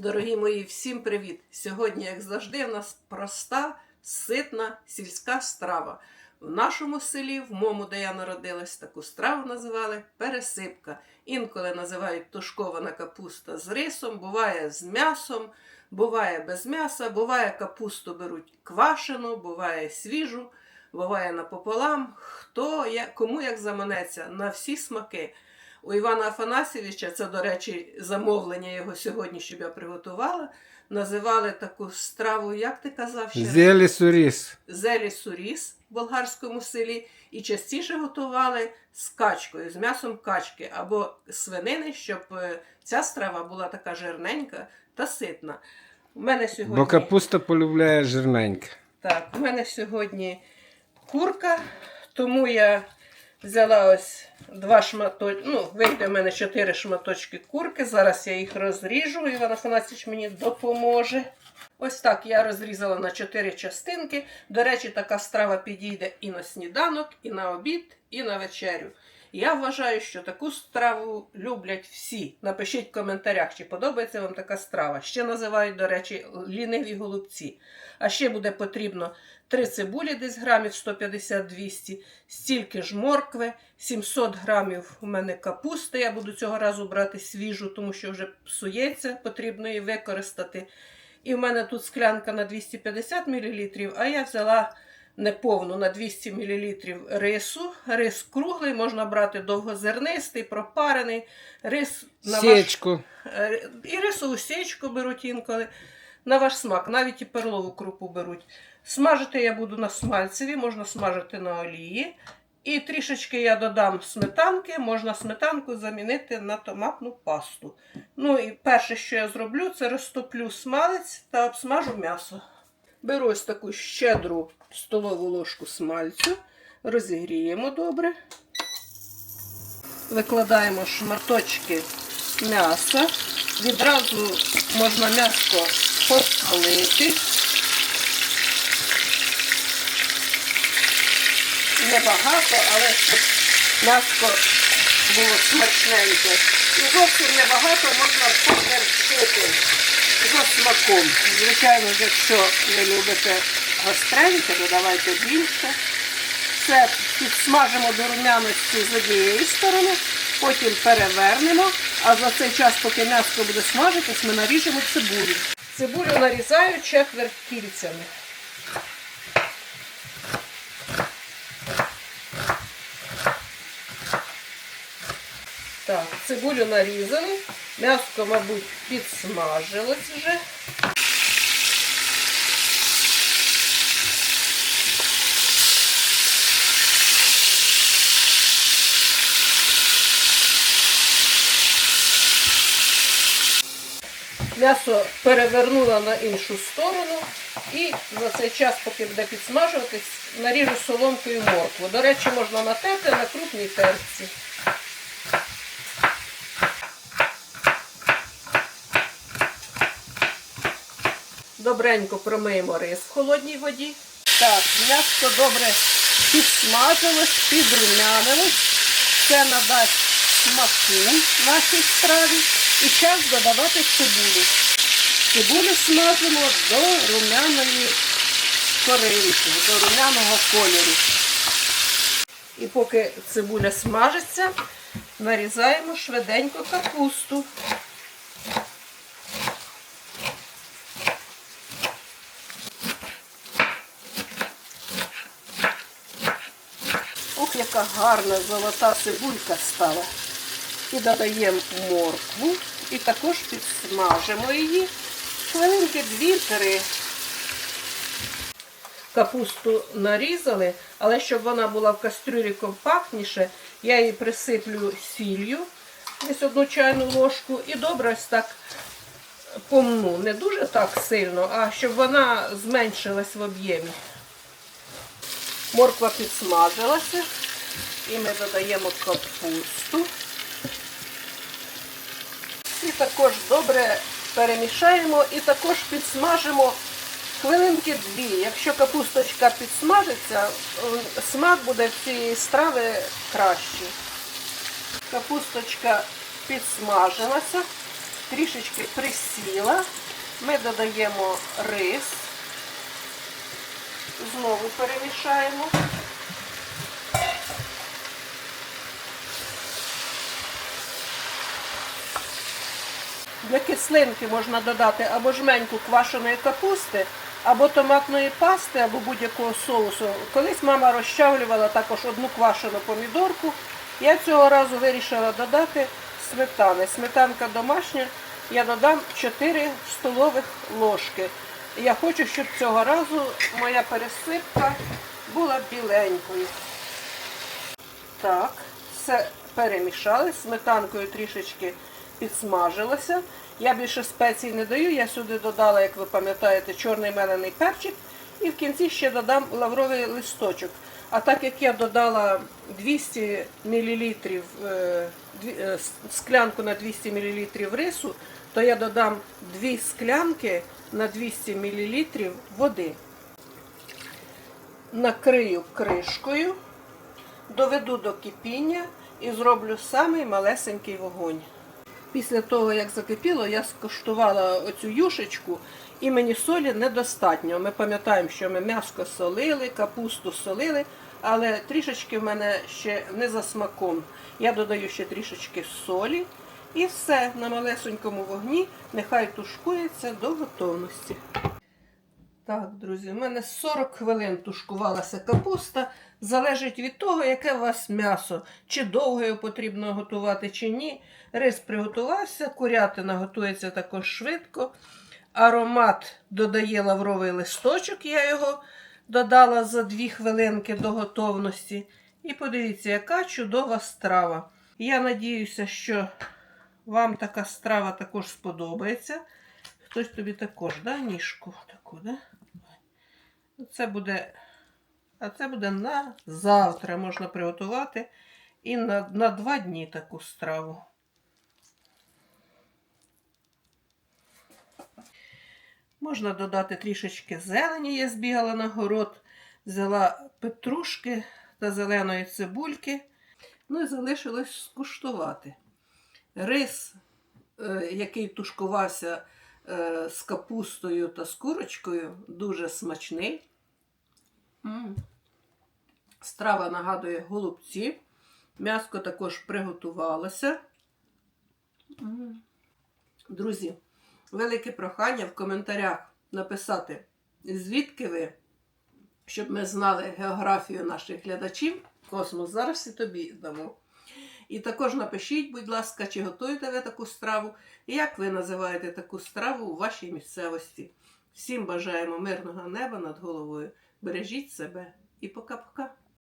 Дорогі мої, всім привіт! Сьогодні, як завжди, в нас проста, ситна сільська страва. В нашому селі, в моєму, де я народилась, таку страву називали пересипка. Інколи називають тушкована капуста з рисом, буває з м'ясом, буває без м'яса, буває капусту беруть квашену, буває свіжу, буває напополам. Хто як, кому як заманеться на всі смаки. У Івана Афанасьєвича, це, до речі, замовлення його сьогодні, щоб я приготувала, називали таку страву, як ти казав, ще? Зелі суріс. зелі суріс в болгарському селі, і частіше готували з качкою, з м'ясом качки або свинини, щоб е, ця страва була така жирненька та ситна. У мене сьогодні, Бо капуста полюбляє жирненьке. так, у мене сьогодні курка, тому я взяла ось два шматочки, ну, вийде в мене чотири шматочки курки. Зараз я їх розріжу, Іван Афанасьович мені допоможе. Ось так я розрізала на чотири частинки. До речі, така страва підійде і на сніданок, і на обід, і на вечерю. Я вважаю, що таку страву люблять всі. Напишіть в коментарях, чи подобається вам така страва. Ще називають, до речі, ліниві голубці. А ще буде потрібно 3 цибулі, десь грамів 150-200, стільки ж моркви, 700 грамів у мене капусти. Я буду цього разу брати свіжу, тому що вже псується, потрібно її використати. І в мене тут склянка на 250 мл, а я взяла неповну на 200 мл рису. Рис круглий, можна брати довгозернистий, пропарений. Рис на ваш... Сечку. Е, І рисову січку беруть інколи. На ваш смак, навіть і перлову крупу беруть. Смажити я буду на смальцеві, можна смажити на олії. І трішечки я додам сметанки, можна сметанку замінити на томатну пасту. Ну і перше, що я зроблю, це розтоплю смалець та обсмажу м'ясо. Беру ось таку щедру столову ложку смальцю, розігріємо добре. Викладаємо шматочки м'яса. Відразу можна м'ясо посолити. Небагато, але щоб м'ясо було смачненьке. І зовсім небагато можна смаком. Звичайно, якщо ви любите гостреньке, додавайте більше. Все підсмажимо до румяності з однієї сторони, потім перевернемо, а за цей час, поки м'ясо буде смажитись, ми наріжемо цибулю. Цибулю нарізаю четверть кільцями. Так, цибулю нарізали, м'ясо, мабуть, підсмажилось вже. М'ясо перевернула на іншу сторону і за цей час, поки буде підсмажуватись, наріжу соломкою моркву. До речі, можна натерти на крупній терці. Добренько промиємо рис в холодній воді. Так, м'ясо добре підсмажилось, підрумянилось. Це надасть смаку нашій страві. І час додавати цибулю. Цибулю смажимо до румяної коринки, до румяного кольору. І поки цибуля смажиться, нарізаємо швиденько капусту. Яка гарна золота цибулька стала. І додаємо моркву і також підсмажимо її хвилинки 2-3. Капусту нарізали, але щоб вона була в кастрюлі компактніше, я її присиплю сіллю, десь одну чайну ложку, і добре ось так помну. Не дуже так сильно, а щоб вона зменшилась в об'ємі. Морква підсмажилася, і ми додаємо капусту. І також добре перемішаємо і також підсмажимо хвилинки дві. Якщо капусточка підсмажиться, е, смак буде цієї страви кращий. Капусточка підсмажилася. трішечки присіла. Ми додаємо рис. Знову перемішаємо. Для кислинки можна додати або жменьку квашеної капусти, або томатної пасти, або будь-якого соусу. Колись мама розчавлювала також одну квашену помідорку. Я цього разу вирішила додати сметани. Сметанка домашня, я додам 4 столових ложки. Я хочу, щоб цього разу моя пересипка була біленькою. Так, все перемішали, сметанкою трішечки підсмажилося. Я більше спецій не даю, я сюди додала, як ви пам'ятаєте, чорний мелений перчик. І в кінці ще додам лавровий листочок. А так як я додала 200 мл, е, дві- е, склянку на 200 мл рису, то я додам 2 склянки на 200 мл води. Накрию кришкою доведу до кипіння і зроблю самий малесенький вогонь. Після того, як закипіло, я скуштувала оцю юшечку, і мені солі недостатньо. Ми пам'ятаємо, що ми м'яско солили, капусту солили, але трішечки в мене ще не за смаком. Я додаю ще трішечки солі і все на малесенькому вогні нехай тушкується до готовності. Так, друзі, в мене 40 хвилин тушкувалася капуста. Залежить від того, яке у вас м'ясо. Чи довго його потрібно готувати, чи ні. Рис приготувався, курятина готується також швидко. Аромат додає лавровий листочок, я його додала за 2 хвилинки до готовності. І подивіться, яка чудова страва. Я надіюся, що вам така страва також сподобається. Хтось тобі також, да, ніжку таку, да? Це буде, а це буде на завтра можна приготувати і на, на два дні таку страву. Можна додати трішечки зелені. Я збігала на город, взяла петрушки та зеленої цибульки. Ну і залишилось скуштувати. Рис, е, який тушкувався е, з капустою та з курочкою, дуже смачний. Страва нагадує голубці. М'яско також приготувалося. Друзі, велике прохання в коментарях написати, звідки ви, щоб ми знали географію наших глядачів. Космос, зараз і тобі дамо. І також напишіть, будь ласка, чи готуєте ви таку страву, і як ви називаєте таку страву у вашій місцевості. Всім бажаємо мирного неба над головою. Бережіть себе і пока-пока.